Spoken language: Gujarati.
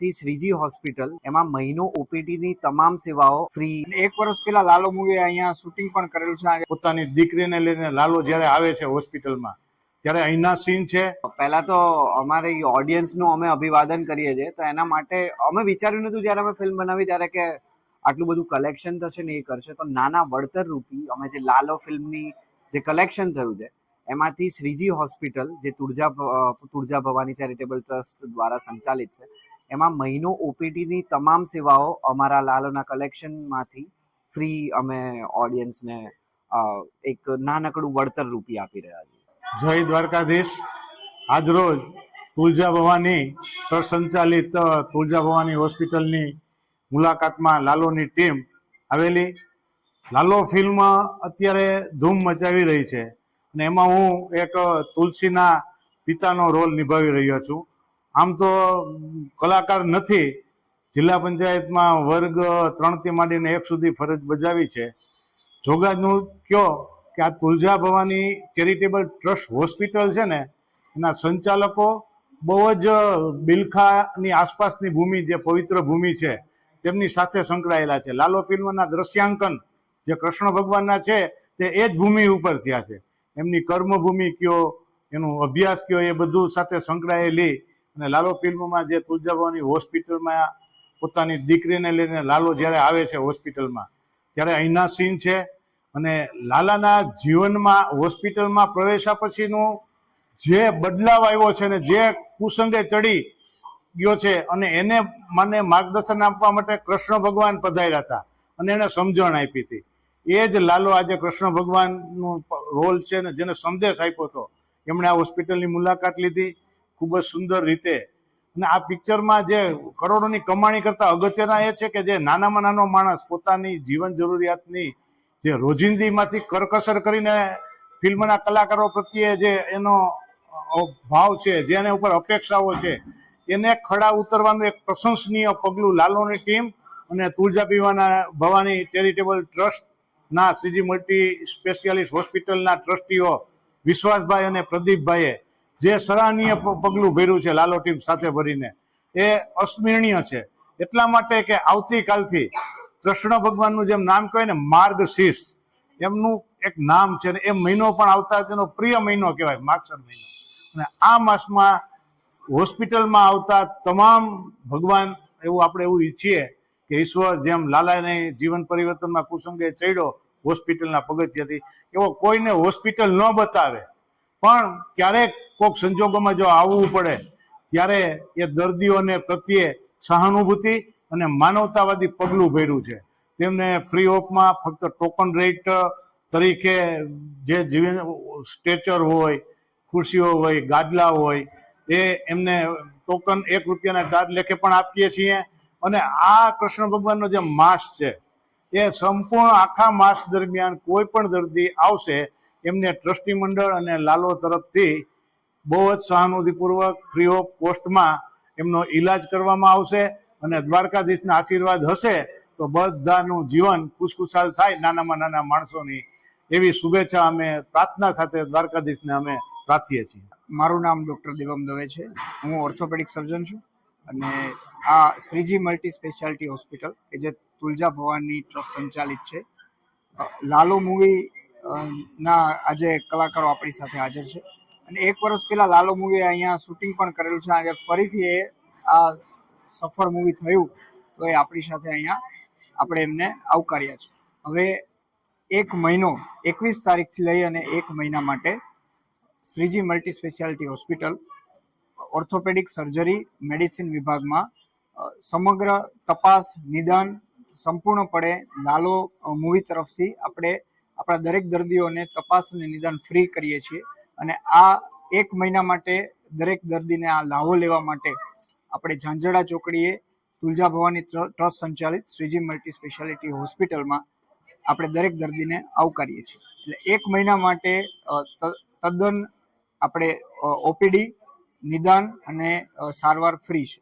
થી શ્રીજી હોસ્પિટલ, એમાં મહિનો ઓપીડી ની તમામ સેવાઓ ફ્રી એક વર્ષ પહેલા લાલો મૂવી અહીંયા શૂટિંગ પણ કરેલું છે. પોતાની દીકરીને લઈને લાલો જ્યારે આવે છે હોસ્પિટલમાં, ત્યારે અહીંના સીન છે. પહેલા તો અમારે ઓડિયન્સનું અમે અભિવાદન કરીએ છીએ, તો એના માટે અમે વિચાર્યું નતું જ્યારે અમે ફિલ્મ બનાવી, ત્યારે કે આટલું બધું કલેક્શન થશે ને એ કરશે. તો નાના વળતર રૂપી અમે જે લાલો ફિલ્મની જે કલેક્શન થયું છે, એમાંથી શ્રીજી હોસ્પિટલ, જે તુળજા તુળજા ભવાની ચેરિટેબલ ટ્રસ્ટ દ્વારા સંચાલિત છે એમાં મહિનો ઓપીડીની તમામ સેવાઓ અમારા લાલોના કલેક્શનમાંથી ફ્રી અમે ઓડિયન્સને એક નાનકડું વળતર રૂપી આપી રહ્યા છીએ. જય દ્વારકાધીશ. આજરોજ તુલજા ભવાની સંચાલિત તુલજા ભવાની હોસ્પિટલની મુલાકાતમાં લાલોની ટીમ આવેલી. લાલો ફિલ્મ અત્યારે ધૂમ મચાવી રહી છે અને એમાં હું એક તુલસીના પિતાનો રોલ નિભાવી રહ્યો છું. આમ તો કલાકાર નથી. જિલ્લા પંચાયતમાં વર્ગ ત્રણથી માંડીને એક સુધી ફરજ બજાવી છે. જોગાજનું કયો કે આ Tulja Bhavani charitable trust hospital છે ને, એના સંચાલકો બહુ જ બિલખાની આસપાસની ભૂમિ, જે પવિત્ર ભૂમિ છે, તેમની સાથે સંકળાયેલા છે. લાલો ફિલ્મના દ્રશ્યાંકન જે કૃષ્ણ ભગવાનના છે, તે એ જ ભૂમિ ઉપર થયા છે. એમની કર્મભૂમિ કયો, એનો અભ્યાસ કયો, એ બધું સાથે સંકળાયેલી અને લાલો ફિલ્મમાં જે તુલજાભવાની હોસ્પિટલમાં પોતાની દીકરીને લઈને લાલો જ્યારે આવે છે હોસ્પિટલમાં, ત્યારે અહીંના સીન છે અને લાલાના જીવનમાં હોસ્પિટલમાં પ્રવેશ્યા પછીનું જે બદલાવ આવ્યો છે ને જે કુસંગે ચડી ગયો છે અને એને મને માર્ગદર્શન આપવા માટે કૃષ્ણ ભગવાન પધાર્યા હતા અને એને સમજણ આપી હતી. એ જ લાલો આજે કૃષ્ણ ભગવાનનો રોલ છે ને જેને સંદેશ આપ્યો હતો. એમણે આ હોસ્પિટલની મુલાકાત લીધી. ખૂબ જ સુંદર રીતે. અને આ પિક્ચરમાં જે કરોડોની કમાણી કરતા અગત્યના એ છે કે જે નાનામાં નાનો માણસ પોતાની જીવન જરૂરિયાતની જે રોજિંદીમાંથી કરકસર કરીને ફિલ્મના કલાકારો પ્રત્યે જે એનો ભાવ છે જેને ઉપર અપેક્ષાઓ છે, એને ખડા ઉતરવાનું એક પ્રશંસનીય પગલું લાલોની ટીમ અને તુલજા પીવાના ભવાની ચેરિટેબલ ટ્રસ્ટના શ્રીજી મલ્ટી સ્પેશિયાલિસ્ટ હોસ્પિટલના ટ્રસ્ટીઓ વિશ્વાસભાઈ અને પ્રદીપભાઈએ જે સરાહનીય પગલું ભર્યું છે લાલો ટીમ સાથે ભરીને, એ અસ્મરણીય છે. એટલા માટે કે આવતીકાલથી કૃષ્ણ ભગવાનનું જેમ નામ કહેવાય ને, માર્ગશીર્ષ, એમનું એક નામ છે એ મહિનો પણ આવતા તેનો પ્રિય મહિનો કહેવાય, માક્ષર મહિનો. અને આ માસમાં હોસ્પિટલમાં આવતા તમામ ભગવાન, એવું આપણે એવું ઈચ્છીએ કે ઈશ્વર જેમ લાલાને જીવન પરિવર્તનમાં કુસંગે ચડ્યો હોસ્પિટલના પગથિયાથી, એવો કોઈને હોસ્પિટલ ન બતાવે. પણ ક્યારેક કોઈક સંજોગોમાં જો આવવું પડે, ત્યારે એ દર્દીઓને પ્રત્યે સહાનુભૂતિ અને માનવતાવાદી પગલું ભર્યું છે. તેમને ફ્રી ઓફમાં ફક્ત ટોકન રેટ તરીકે જે જીવન સ્ટેચર હોય, ખુરશીઓ હોય, ગાદલા હોય, એ એમને ટોકન એક રૂપિયાના ચાર્જ લેખે પણ આપીએ છીએ. અને આ કૃષ્ણ ભગવાનનો જે માસ છે, એ સંપૂર્ણ આખા માસ દરમિયાન કોઈ પણ દર્દી આવશે, એમને ટ્રસ્ટી મંડળ અને લાલો તરફથી બહુ જ સહાનુભૂતિપૂર્વક ફ્રી ઓફ કોસ્ટમાં એમનો ઈલાજ કરવામાં આવશે અને દ્વારકાધીશના આશીર્વાદ હશે તો બધાનું જીવન ખુશખુશાલ થાય નાનામાં નાના માણસોની. એવી શુભેચ્છા અમે પ્રાર્થના સાથે દ્વારકાધીશને અમે પ્રાર્થીએ છીએ. મારું નામ ડૉક્ટર દેવમ દવે છે. હું ઓર્થોપેડિક સર્જન છું અને આ શ્રીજી મલ્ટી સ્પેશિયાલિટી હોસ્પિટલ, કે જે તુલજા ભવાની ટ્રસ્ટ સંચાલિત છે. લાલુ મૂવી ના આજે કલાકારો આપણી સાથે હાજર છે. અને એક વર્ષ પહેલા લાલો મૂવી અહીંયા શૂટિંગ પણ કરેલું છે. આજે ફરીથી એ આ સફળ મૂવી થયું. તો એ આપણી સાથે અહીંયા આપણે એમને આવકાર્યા છે. હવે એક મહિનો, એકવીસ તારીખથી લઈ અને એક મહિના માટે Shriji multi speciality hospital orthopaedic surgery medicine વિભાગમાં સમગ્ર તપાસ, નિદાન સંપૂર્ણપણે લાલો મૂવી તરફથી આપણે આપણા દરેક દર્દીઓને તપાસ અને નિદાન ફ્રી કરીએ છીએ. અને આ એક મહિના માટે દરેક દર્દીને આ લાવો લેવા માટે આપણે ઝાંઝડા ચોકડીએ તુલજા ભવાની ટ્રસ્ટ સંચાલિત શ્રીજી મલ્ટી સ્પેશિયાલિટી હોસ્પિટલમાં આપણે દરેક દર્દીને આવકારીએ છીએ. એટલે એક મહિના માટે તદ્દન આપણે ઓપીડી, નિદાન અને સારવાર ફ્રી છે.